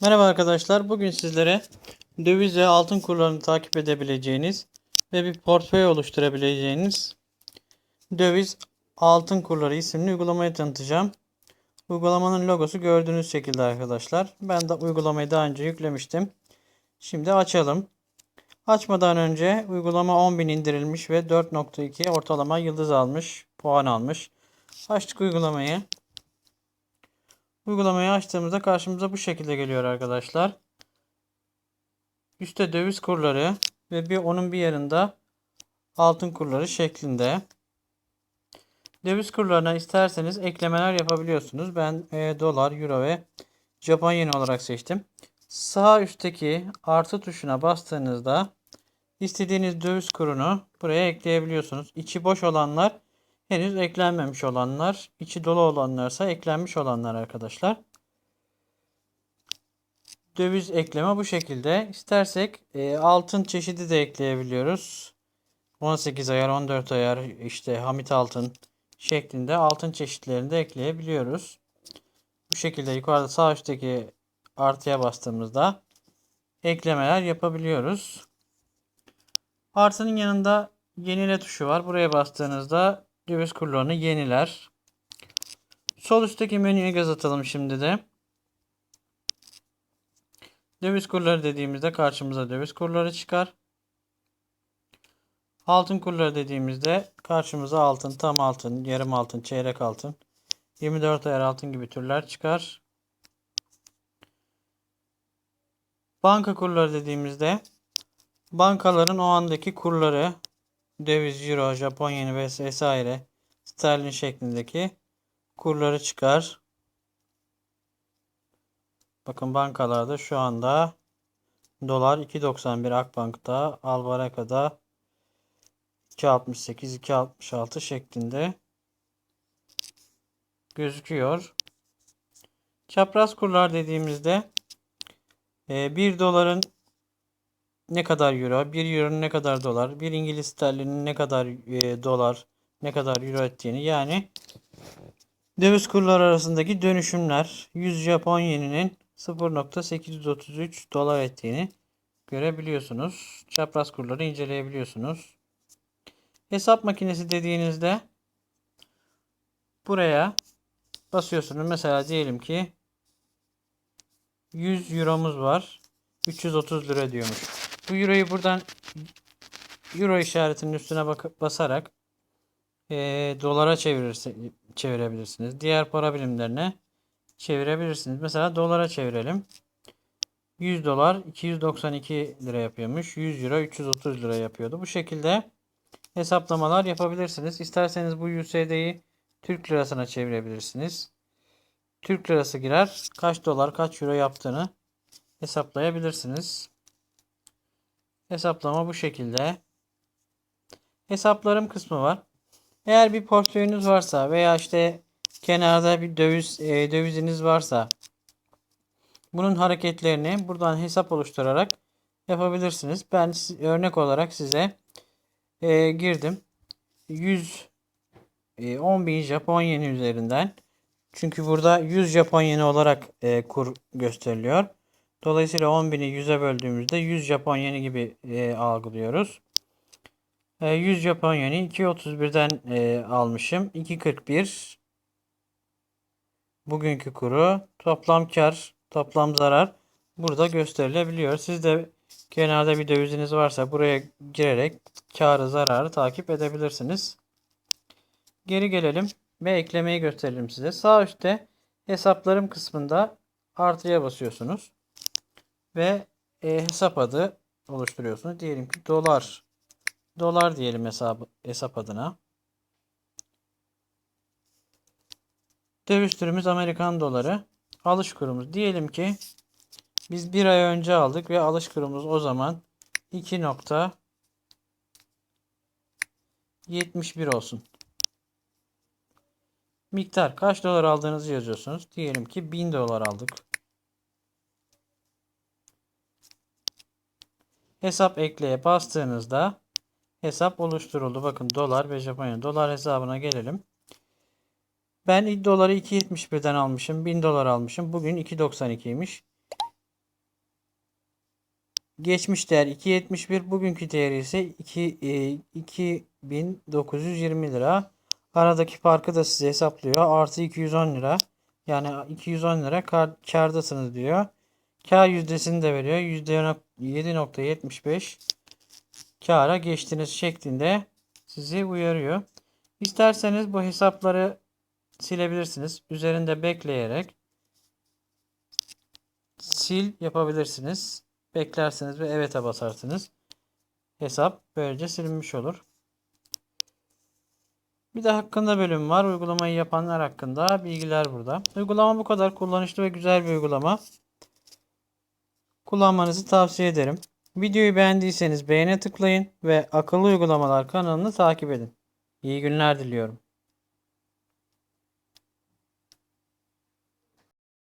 Merhaba arkadaşlar. Bugün sizlere döviz ve altın kurlarını takip edebileceğiniz ve bir portföy oluşturabileceğiniz döviz altın kurları isimli uygulamayı tanıtacağım. Uygulamanın logosu gördüğünüz şekilde arkadaşlar. Ben de uygulamayı daha önce yüklemiştim. Şimdi açalım. Açmadan önce uygulama 10.000 indirilmiş ve 4.2 ortalama yıldız almış, puan almış. Açtık uygulamayı. Uygulamayı açtığımızda karşımıza bu şekilde geliyor arkadaşlar. Üstte döviz kurları ve bir onun bir yanında altın kurları şeklinde. Döviz kurlarına isterseniz eklemeler yapabiliyorsunuz. Ben e, dolar, euro ve Japon yeni olarak seçtim. Sağ üstteki artı tuşuna bastığınızda istediğiniz döviz kurunu buraya ekleyebiliyorsunuz. İçi boş olanlar henüz eklenmemiş olanlar, içi dolu olanlarsa eklenmiş olanlar arkadaşlar. Döviz ekleme bu şekilde. İstersek e, altın çeşidi de ekleyebiliyoruz. 18 ayar, 14 ayar, işte Hamit altın şeklinde altın çeşitlerini de ekleyebiliyoruz. Bu şekilde yukarıda sağ üstteki artıya bastığımızda eklemeler yapabiliyoruz. Artının yanında yenile tuşu var. Buraya bastığınızda döviz kurlarını yeniler. Sol üstteki menüye göz atalım şimdi de. Döviz kurları dediğimizde karşımıza döviz kurları çıkar. Altın kurları dediğimizde karşımıza altın, tam altın, yarım altın, çeyrek altın, 24 ayar altın gibi türler çıkar. Banka kurları dediğimizde bankaların o andaki kurları döviz, euro, Japon yeni vesaire sterlin şeklindeki kurları çıkar. Bakın bankalarda şu anda dolar 2.91 Akbank'ta, Albaraka'da 2.68, 2.66 şeklinde gözüküyor. Çapraz kurlar dediğimizde 1 e, doların ne kadar euro, 1 euronun ne kadar dolar, 1 İngiliz sterlinin ne kadar e, dolar, ne kadar euro ettiğini yani döviz kurları arasındaki dönüşümler 100 Japon yeninin 0.833 dolar ettiğini görebiliyorsunuz. Çapraz kurları inceleyebiliyorsunuz. Hesap makinesi dediğinizde buraya basıyorsunuz. Mesela diyelim ki 100 euromuz var. 330 lira diyormuş. Bu euroyu buradan euro işaretinin üstüne bakıp basarak e, dolara çevirirse, çevirebilirsiniz. Diğer para birimlerine çevirebilirsiniz. Mesela dolara çevirelim. 100 dolar 292 lira yapıyormuş. 100 euro 330 lira yapıyordu. Bu şekilde hesaplamalar yapabilirsiniz. İsterseniz bu USD'yi Türk lirasına çevirebilirsiniz. Türk lirası girer. Kaç dolar kaç euro yaptığını hesaplayabilirsiniz. Hesaplama bu şekilde. Hesaplarım kısmı var. Eğer bir portföyünüz varsa veya işte kenarda bir döviz e, döviziniz varsa bunun hareketlerini buradan hesap oluşturarak yapabilirsiniz. Ben örnek olarak size e, girdim. 100 e, 10.000 Japon yeni üzerinden. Çünkü burada 100 Japon yeni olarak e, kur gösteriliyor. Dolayısıyla 10.000'i 100'e böldüğümüzde 100 Japon yeni gibi e, algılıyoruz. 100 Japon yeni 2.31'den e, almışım. 2.41 bugünkü kuru toplam kar toplam zarar burada gösterilebiliyor. Siz de kenarda bir döviziniz varsa buraya girerek karı zararı takip edebilirsiniz. Geri gelelim ve eklemeyi gösterelim size. Sağ üstte hesaplarım kısmında artıya basıyorsunuz. Ve e, hesap adı oluşturuyorsunuz. Diyelim ki dolar dolar diyelim hesabı, hesap adına. Döviz türümüz Amerikan doları. Alış kurumuz. Diyelim ki biz bir ay önce aldık ve alış kurumuz o zaman 2.71 olsun. Miktar kaç dolar aldığınızı yazıyorsunuz. Diyelim ki 1000 dolar aldık. Hesap ekleye bastığınızda hesap oluşturuldu. Bakın dolar ve Japonya dolar hesabına gelelim. Ben doları 2.71'den almışım. 1000 dolar almışım. Bugün 2.92'ymiş. geçmiş değer 2.71 bugünkü değeri ise 2, e, 2920 lira. Aradaki farkı da size hesaplıyor. Artı 210 lira. Yani 210 lira kar, kârdasınız diyor. Kar yüzdesini de veriyor. %7.75 kâra geçtiniz şeklinde sizi uyarıyor. İsterseniz bu hesapları silebilirsiniz. Üzerinde bekleyerek sil yapabilirsiniz. Beklersiniz ve evet'e basarsınız. Hesap böylece silinmiş olur. Bir de hakkında bölüm var. Uygulamayı yapanlar hakkında bilgiler burada. Uygulama bu kadar kullanışlı ve güzel bir uygulama. Kullanmanızı tavsiye ederim. Videoyu beğendiyseniz beğene tıklayın ve akıllı uygulamalar kanalını takip edin. İyi günler diliyorum.